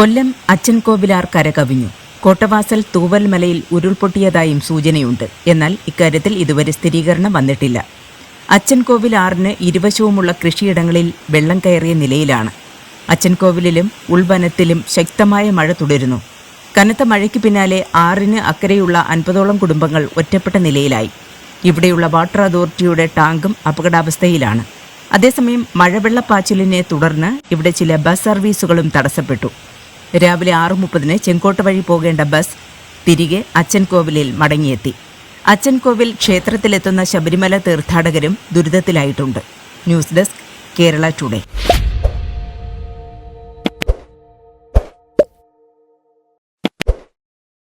കൊല്ലം അച്ചൻകോവിലാർ കരകവിഞ്ഞു. കോട്ടവാസൽ തൂവൽമലയിൽ ഉരുൾപൊട്ടിയതായും സൂചനയുണ്ട്. എന്നാൽ ഇക്കാര്യത്തിൽ ഇതുവരെ സ്ഥിരീകരണം വന്നിട്ടില്ല. അച്ചൻകോവിൽ ആറിന് ഇരുവശവുമുള്ള കൃഷിയിടങ്ങളിൽ വെള്ളം കയറിയ നിലയിലാണ്. അച്ചൻകോവിലിലും ഉൾവനത്തിലും ശക്തമായ മഴ തുടരുന്നു. കനത്ത മഴയ്ക്ക് പിന്നാലെ ആറിന് അക്കരെയുള്ള അൻപതോളം കുടുംബങ്ങൾ ഒറ്റപ്പെട്ട നിലയിലായി. ഇവിടെയുള്ള വാട്ടർ അതോറിറ്റിയുടെ ടാങ്കും അപകടാവസ്ഥയിലാണ്. അതേസമയം മഴവെള്ളപ്പാച്ചിലിനെ തുടർന്ന് ഇവിടെ ചില ബസ് സർവീസുകളും തടസ്സപ്പെട്ടു. രാവിലെ ആറു മുപ്പതിന് ചെങ്കോട്ട വഴി പോകേണ്ട ബസ് തിരികെ അച്ചൻകോവിലിൽ മടങ്ങിയെത്തി. അച്ചൻകോവിൽ ക്ഷേത്രത്തിലെത്തുന്ന ശബരിമല തീർത്ഥാടകരും ദുരിതത്തിലായിട്ടുണ്ട്. News desk Kerala today.